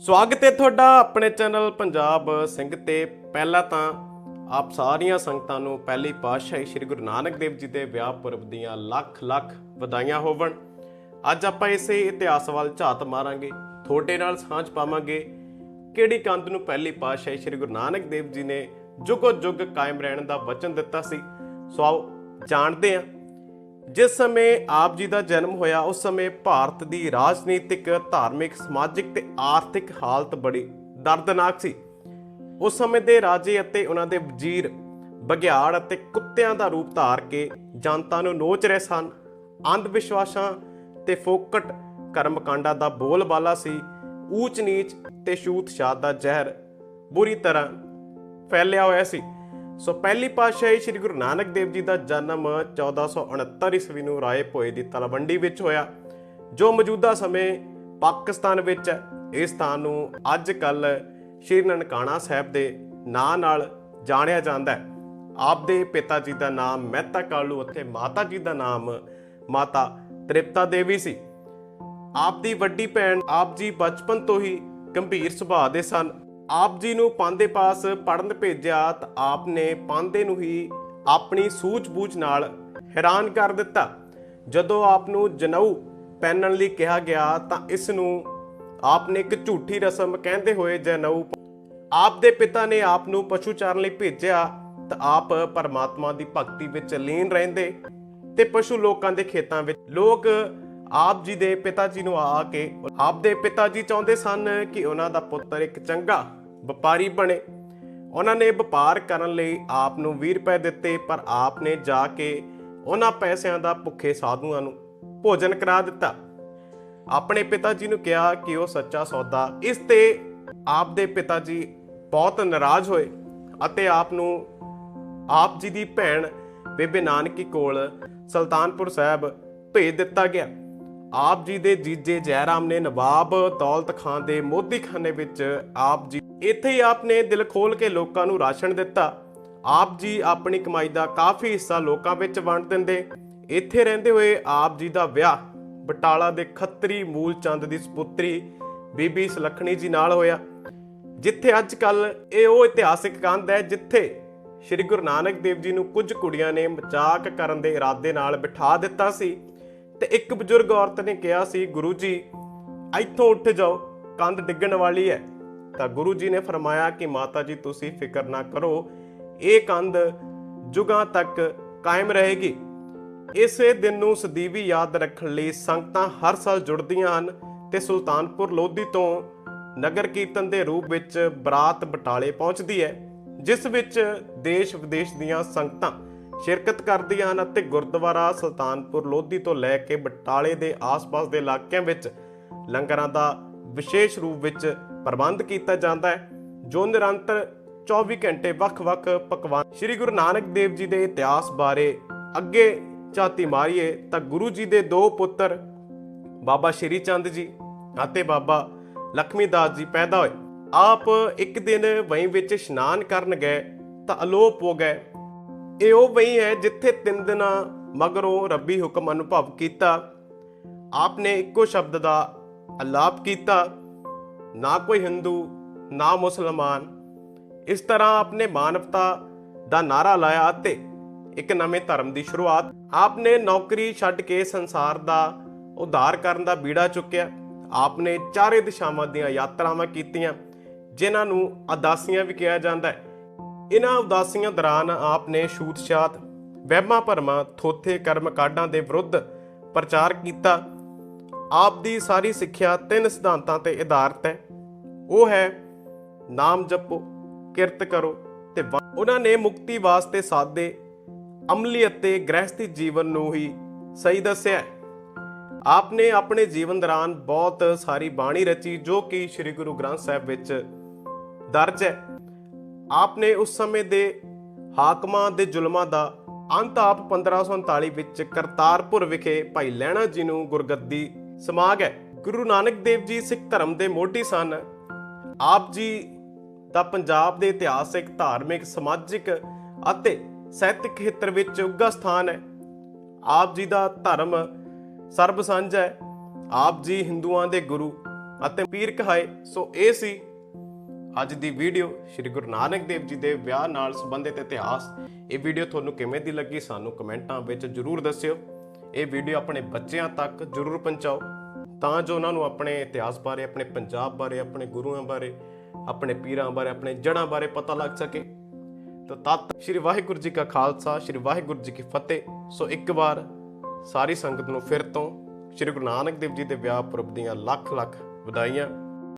ਸਵਾਗਤ ਹੈ ਤੁਹਾਡਾ ਆਪਣੇ ਚੈਨਲ ਪੰਜਾਬ ਸਿੰਘ ਤੇ। ਪਹਿਲਾਂ ਤਾਂ ਆਪ ਸਾਰੀਆਂ ਸੰਗਤਾਂ ਨੂੰ ਪਹਿਲੀ ਪਾਤਸ਼ਾਹੀ ਸ੍ਰੀ ਗੁਰੂ ਨਾਨਕ ਦੇਵ ਜੀ ਦੇ ਵਿਆਹ ਪੁਰਬ ਦੀਆਂ ਲੱਖ ਲੱਖ ਵਧਾਈਆਂ ਹੋਵਣ। ਅੱਜ ਆਪਾਂ ਇਸੇ ਇਤਿਹਾਸ ਵੱਲ ਝਾਤ ਮਾਰਾਂਗੇ, ਤੁਹਾਡੇ ਨਾਲ ਸਾਂਝ ਪਾਵਾਂਗੇ ਕਿਹੜੀ ਕੰਧ ਨੂੰ ਪਹਿਲੀ ਪਾਤਸ਼ਾਹੀ ਸ੍ਰੀ ਗੁਰੂ ਨਾਨਕ ਦੇਵ ਜੀ ਨੇ ਜੁਗੋ ਜੁਗ ਕਾਇਮ ਰਹਿਣ ਦਾ ਵਚਨ ਦਿੱਤਾ ਸੀ। ਸੋ ਆਓ ਜਾਣਦੇ ਹਾਂ ਜਿਸ ਸਮੇਂ ਆਪ ਜੀ ਦਾ ਜਨਮ ਹੋਇਆ, ਉਸ ਸਮੇਂ ਭਾਰਤ ਦੀ ਰਾਜਨੀਤਿਕ, ਧਾਰਮਿਕ, ਸਮਾਜਿਕ ਤੇ ਆਰਥਿਕ ਹਾਲਤ ਬੜੀ ਦਰਦਨਾਕ ਸੀ। ਉਸ ਸਮੇਂ ਦੇ ਰਾਜੇ ਅਤੇ ਉਹਨਾਂ ਦੇ ਵਜ਼ੀਰ ਬਘਿਆੜ ਅਤੇ ਕੁੱਤਿਆਂ ਦਾ ਰੂਪ ਧਾਰ ਕੇ ਜਨਤਾ ਨੂੰ ਨੋਚ ਰਹੇ ਸਨ। ਅੰਧ ਵਿਸ਼ਵਾਸਾਂ ਤੇ ਫੋਕਟ ਕਰਮਕਾਂਡਾਂ ਦਾ ਬੋਲਬਾਲਾ ਸੀ। ਊਚ ਨੀਚ ਤੇ ਛੂਤ ਛਾਤ ਦਾ ਜ਼ਹਿਰ ਬੁਰੀ ਤਰ੍ਹਾਂ ਫੈਲਿਆ ਹੋਇਆ ਸੀ। ਸੋ ਪਹਿਲੀ ਪਾਤਸ਼ਾਹੀ ਸ੍ਰੀ ਗੁਰੂ ਨਾਨਕ ਦੇਵ ਜੀ ਦਾ ਜਨਮ 1469 ਈਸਵੀ ਨੂੰ ਰਾਏ ਭੋਏ ਦੀ ਤਲਵੰਡੀ ਵਿੱਚ ਹੋਇਆ, ਜੋ ਮੌਜੂਦਾ ਸਮੇਂ ਪਾਕਿਸਤਾਨ ਵਿੱਚ ਹੈ। ਇਸ ਸਥਾਨ ਨੂੰ ਅੱਜ ਕੱਲ ਸ਼੍ਰੀ ਨਨਕਾਣਾ ਸਾਹਿਬ ਦੇ ਨਾਂ ਨਾਲ ਜਾਣਿਆ ਜਾਂਦਾ ਹੈ। ਆਪ ਪਿਤਾ ਜੀ ਦਾ ਨਾਮ ਮਹਿਤਾ ਕਾਲੂ ਅਤੇ ਮਾਤਾ ਜੀ ਦਾ ਨਾਮ ਮਾਤਾ ਤ੍ਰਿਪਤਾ ਦੇਵੀ ਸੀ। ਆਪ ਦੀ ਵੱਡੀ ਭੈਣ ਆਪ ਜੀ ਬਚਪਨ ਤੋਂ ਹੀ ਗੰਭੀਰ ਸੁਭਾਅ ਦੇ ਸਨ। ਆਪ ਜੀ ਨੂੰ ਪਾਂਦੇ ਪਾਸ ਪੜਨ ਭੇਜਿਆ ਤਾਂ ਆਪ ਨੇ ਪਾਂਦੇ ਨੂੰ ਹੀ ਆਪਣੀ ਸੂਝ-ਬੂਝ ਨਾਲ ਹੈਰਾਨ ਕਰ ਦਿੱਤਾ। ਜਦੋਂ ਆਪ ਨੂੰ ਜਨਊ ਪਹਿਨਣ ਲਈ ਕਿਹਾ ਗਿਆ ਤਾਂ ਇਸ ਨੂੰ ਆਪ ਨੇ ਇੱਕ ਝੂਠੀ ਰਸਮ ਕਹਿੰਦੇ ਹੋਏ ਜਨਊ ਆਪ ਦੇ ਪਿਤਾ ਨੇ ਆਪ ਨੂੰ ਪਸ਼ੂ ਚਾਰਨ ਲਈ ਭੇਜਿਆ ਤਾਂ ਆਪ ਪਰਮਾਤਮਾ ਦੀ ਭਗਤੀ ਵਿੱਚ ਲੀਨ ਰਹਿੰਦੇ ਤੇ ਪਸ਼ੂ ਲੋਕਾਂ ਦੇ ਖੇਤਾਂ ਵਿੱਚ ਲੋਕ ਆਪ ਜੀ ਦੇ ਪਿਤਾ ਜੀ ਨੂੰ ਆ ਕੇ ਆਪ ਦੇ ਪਿਤਾ ਜੀ ਚਾਹੁੰਦੇ ਸਨ ਕਿ ਉਹਨਾਂ ਦਾ ਪੁੱਤਰ ਇੱਕ ਚੰਗਾ ਵਪਾਰੀ ਬਣੇ। ਉਹਨਾਂ ਨੇ ਵਪਾਰ ਕਰਨ ਲਈ ਆਪ ਨੂੰ 20 ਰੁਪਏ ਦਿੱਤੇ, ਪਰ ਆਪ ਨੇ ਜਾ ਕੇ ਉਹਨਾਂ ਪੈਸਿਆਂ ਦਾ ਭੁੱਖੇ ਸਾਧੂਆਂ ਨੂੰ ਭੋਜਨ ਕਰਾ ਦਿੱਤਾ। ਆਪਣੇ ਪਿਤਾ ਜੀ ਨੂੰ ਕਿਹਾ ਕਿ ਉਹ ਸੱਚਾ ਸੌਦਾ, ਇਸ ਤੇ ਆਪ ਦੇ ਪਿਤਾ ਜੀ ਬਹੁਤ ਨਾਰਾਜ਼ ਹੋਏ ਅਤੇ ਆਪ ਨੂੰ, ਆਪ ਜੀ ਦੀ ਭੈਣ ਬੇਬੇ ਨਾਨਕੀ ਕੋਲ ਸੁਲਤਾਨਪੁਰ ਸਾਹਿਬ ਭੇਜ ਦਿੱਤਾ ਗਿਆ। ਆਪ ਜੀ ਦੇ ਜੀਜੇ ਜੈਰਾਮ ਨੇ ਨਵਾਬ ਦੌਲਤ ਖਾਨ ਦੇ ਮੋਦੀਖਾਨੇ ਵਿੱਚ ਆਪ ਜੀ ਇੱਥੇ ਹੀ ਆਪ ਨੇ ਦਿਲ ਖੋਲ ਕੇ ਲੋਕਾਂ ਨੂੰ ਰਾਸ਼ਨ ਦਿੱਤਾ। ਆਪ ਜੀ ਆਪਣੀ ਕਮਾਈ ਦਾ ਕਾਫੀ ਹਿੱਸਾ ਲੋਕਾਂ ਵਿੱਚ ਵੰਡ ਦਿੰਦੇ। ਇੱਥੇ ਰਹਿੰਦੇ ਹੋਏ ਆਪ ਜੀ ਦਾ ਵਿਆਹ ਬਟਾਲਾ ਦੇ ਖੱਤਰੀ ਮੂਲ ਚੰਦ ਦੀ ਸੁਪੁੱਤਰੀ ਬੀਬੀ ਸੁਲੱਖਣੀ ਜੀ ਨਾਲ ਹੋਇਆ। ਜਿੱਥੇ ਅੱਜ ਕੱਲ ਇਹ ਉਹ ਇਤਿਹਾਸਿਕ ਕੰਧ ਹੈ ਜਿੱਥੇ ਸ੍ਰੀ ਗੁਰੂ ਨਾਨਕ ਦੇਵ ਜੀ ਨੂੰ ਕੁਝ ਕੁੜੀਆਂ ਨੇ ਮਜ਼ਾਕ ਕਰਨ ਦੇ ਇਰਾਦੇ ਨਾਲ ਬਿਠਾ ਦਿੱਤਾ ਸੀ। ਤੇ ਇੱਕ ਬਜ਼ੁਰਗ ਔਰਤ ਨੇ ਕਿਹਾ ਸੀ, ਗੁਰੂ ਜੀ, ਇੱਥੋਂ ਉੱਠ ਜਾਓ, ਕੰਧ ਡਿੱਗਣ ਵਾਲੀ ਹੈ। ਤਾਂ ਗੁਰੂ ਜੀ ਨੇ ਫਰਮਾਇਆ ਕਿ ਮਾਤਾ ਜੀ, ਤੁਸੀਂ ਫਿਕਰ ਨਾ ਕਰੋ, ਇਹ ਕੰਧ ਜੁਗਾਂ ਤੱਕ ਕਾਇਮ ਰਹੇਗੀ। ਇਸੇ ਦਿਨ ਨੂੰ ਸਦੀਵੀ ਯਾਦ ਰੱਖਣ ਲਈ ਸੰਗਤਾਂ ਹਰ ਸਾਲ ਜੁੜਦੀਆਂ ਹਨ ਤੇ ਸੁਲਤਾਨਪੁਰ ਲੋਧੀ ਤੋਂ ਨਗਰ ਕੀਰਤਨ ਦੇ ਰੂਪ ਵਿੱਚ ਬਰਾਤ ਬਟਾਲੇ ਪਹੁੰਚਦੀ ਹੈ, ਜਿਸ ਵਿੱਚ ਦੇਸ਼ ਵਿਦੇਸ਼ ਦੀਆਂ ਸੰਗਤਾਂ ਸ਼ਿਰਕਤ ਕਰਦੀਆਂ ਹਨ ਅਤੇ ਗੁਰਦੁਆਰਾ ਸੁਲਤਾਨਪੁਰ ਲੋਧੀ ਤੋਂ ਲੈ ਕੇ ਬਟਾਲੇ ਦੇ ਆਸ-ਪਾਸ ਦੇ ਇਲਾਕਿਆਂ ਵਿੱਚ ਲੰਗਰਾਂ ਦਾ ਵਿਸ਼ੇਸ਼ ਰੂਪ ਵਿੱਚ ਪ੍ਰਬੰਧ ਕੀਤਾ ਜਾਂਦਾ ਹੈ, ਜੋ ਨਿਰੰਤਰ 24 ਘੰਟੇ ਵੱਖ-ਵੱਖ ਪਕਵਾਨ ਸ੍ਰੀ ਗੁਰੂ ਨਾਨਕ ਦੇਵ ਜੀ ਦੇ ਇਤਿਹਾਸ ਬਾਰੇ ਅੱਗੇ ਝਾਤੀ ਮਾਰੀਏ ਤਾਂ ਗੁਰੂ ਜੀ ਦੇ ਦੋ ਪੁੱਤਰ, ਬਾਬਾ ਸ਼੍ਰੀ ਚੰਦ ਜੀ ਅਤੇ ਬਾਬਾ ਲਖਮੀ ਦਾਸ ਜੀ ਪੈਦਾ ਹੋਏ। ਆਪ ਇੱਕ ਦਿਨ ਵਹੀਂ ਵਿੱਚ ਇਸ਼ਨਾਨ ਕਰਨ ਗਏ ਤਾਂ ਅਲੋਪ ਹੋ ਗਏ। ਇਹ ਉਹ ਵਹੀਂ ਹੈ ਜਿੱਥੇ ਤਿੰਨ ਦਿਨਾਂ ਮਗਰੋਂ ਰੱਬੀ ਹੁਕਮ ਅਨੁਭਵ ਕੀਤਾ। ਆਪ ਨੇ ਇੱਕੋ ਸ਼ਬਦ ਦਾ ਅਲਾਪ ਕੀਤਾ। ਨਾ ਕੋਈ ਹਿੰਦੂ, ਨਾ ਮੁਸਲਮਾਨ। ਇਸ ਤਰ੍ਹਾਂ ਆਪਨੇ ਮਾਨਵਤਾ ਦਾ ਨਾਰਾ ਲਾਇਆ ਅਤੇ ਇੱਕ ਨਵੇਂ ਧਰਮ ਦੀ ਸ਼ੁਰੂਆਤ। ਆਪਨੇ ਨੌਕਰੀ ਛੱਡ ਕੇ ਸੰਸਾਰ ਦਾ ਉਧਾਰ ਕਰਨ ਦਾ ਬੀੜਾ ਚੁੱਕਿਆ। ਆਪਨੇ ਚਾਰੇ ਦਿਸ਼ਾਵਾਂ ਦੀਆਂ ਯਾਤਰਾਵਾਂ ਕੀਤੀਆਂ, ਜਿਨ੍ਹਾਂ ਨੂੰ ਅਦਾਸੀਆਂ ਵੀ ਕਿਹਾ ਜਾਂਦਾ ਹੈ। ਇਹਨਾਂ ਉਦਾਸੀਆਂ ਦੌਰਾਨ ਆਪਨੇ ਛੂਤ-ਛਾਤ, ਵਹਿਮਾਂ ਭਰਮਾਂ, ਥੋਥੇ ਕਰਮ ਕਾਂਡਾਂ ਦੇ ਵਿਰੁੱਧ ਪ੍ਰਚਾਰ ਕੀਤਾ। ਆਪ ਦੀ ਸਾਰੀ ਸਿੱਖਿਆ ਤਿੰਨ ਸਿਧਾਂਤਾਂ ਤੇ ਆਧਾਰਿਤ ਹੈ। ਉਹ ਹੈ, ਨਾਮ ਜਪੋ, ਕਿਰਤ ਕਰੋ ਤੇ ਵਾ- ਉਹਨਾਂ ਨੇ ਮੁਕਤੀ ਵਾਸਤੇ ਸਾਦੇ, ਅਮਲੀ ਅਤੇ ਗ੍ਰਹਿਸਥੀ ਜੀਵਨ ਨੂੰ ਹੀ ਸਹੀ ਦੱਸਿਆ ਆਪ ਨੇ ਆਪਣੇ ਜੀਵਨ ਦੌਰਾਨ ਬਹੁਤ ਸਾਰੀ ਬਾਣੀ ਰਚੀ ਜੋ ਕਿ ਸ੍ਰੀ ਗੁਰੂ ਗ੍ਰੰਥ ਸਾਹਿਬ ਵਿੱਚ ਦਰਜ ਹੈ। ਆਪ ਨੇ ਉਸ ਸਮੇਂ ਦੇ ਹਾਕਮਾਂ ਦੇ ਜ਼ੁਲਮਾਂ ਦਾ ਅੰਤ ਆਪ 1539 ਵਿੱਚ ਕਰਤਾਰਪੁਰ ਵਿਖੇ ਭਾਈ ਲਹਿਣਾ ਜੀ ਨੂੰ ਗੁਰਗੱਦੀ ਸਮਾਗ ਹੈ। ਗੁਰੂ ਨਾਨਕ ਦੇਵ ਜੀ ਸਿੱਖ ਧਰਮ ਦੇ ਮੋਢੀ ਸਨ। ਆਪ ਜੀ ਦਾ ਪੰਜਾਬ ਦੇ ਇਤਿਹਾਸਿਕ ਧਾਰਮਿਕ, ਸਮਾਜਿਕ ਅਤੇ ਸਾਹਿਤਿਕ ਖੇਤਰ ਵਿੱਚ ਉੱਘਾ ਸਥਾਨ ਹੈ। ਆਪ ਜੀ ਦਾ ਧਰਮ ਸਰਬ ਸਾਂਝਾ ਹੈ। ਆਪ ਜੀ ਹਿੰਦੂਆਂ ਦੇ ਗੁਰੂ ਅਤੇ ਪੀਰ ਕਹਾਏ, ਸੋ ਇਹ ਸੀ ਅੱਜ ਦੀ ਵੀਡੀਓ ਸ੍ਰੀ ਗੁਰੂ ਨਾਨਕ ਦੇਵ ਜੀ ਦੇ ਵਿਆਹ ਨਾਲ ਸੰਬੰਧਿਤ ਇਤਿਹਾਸ। ਇਹ ਵੀਡੀਓ ਤੁਹਾਨੂੰ ਕਿਵੇਂ ਦੀ ਲੱਗੀ ਸਾਨੂੰ ਕਮੈਂਟਾਂ ਵਿੱਚ ਜਰੂਰ ਦੱਸਿਓ। ਇਹ ਵੀਡੀਓ ਆਪਣੇ ਬੱਚਿਆਂ ਤੱਕ ਜਰੂਰ ਪਹੁੰਚਾਓ। ਤਾਂ ਜੋ ਉਹਨਾਂ ਨੂੰ ਆਪਣੇ ਇਤਿਹਾਸ ਬਾਰੇ, ਆਪਣੇ ਪੰਜਾਬ ਬਾਰੇ, ਆਪਣੇ ਗੁਰੂਆਂ ਬਾਰੇ, ਆਪਣੇ ਪੀਰਾਂ ਬਾਰੇ, ਆਪਣੇ ਜੜ੍ਹਾਂ ਬਾਰੇ ਪਤਾ ਲੱਗ ਸਕੇ। ਤਾਂ ਤਦ ਸ੍ਰੀ ਵਾਹਿਗੁਰੂ ਜੀ ਕਾ ਖਾਲਸਾ, ਸ੍ਰੀ ਵਾਹਿਗੁਰੂ ਜੀ ਕੀ ਫਤਿਹ। ਸੋ ਇੱਕ ਵਾਰ ਸਾਰੀ ਸੰਗਤ ਨੂੰ ਫਿਰ ਤੋਂ ਸ੍ਰੀ ਗੁਰੂ ਨਾਨਕ ਦੇਵ ਜੀ ਦੇ ਵਿਆਹ ਪੁਰਬ ਦੀਆਂ ਲੱਖ ਲੱਖ ਵਧਾਈਆਂ।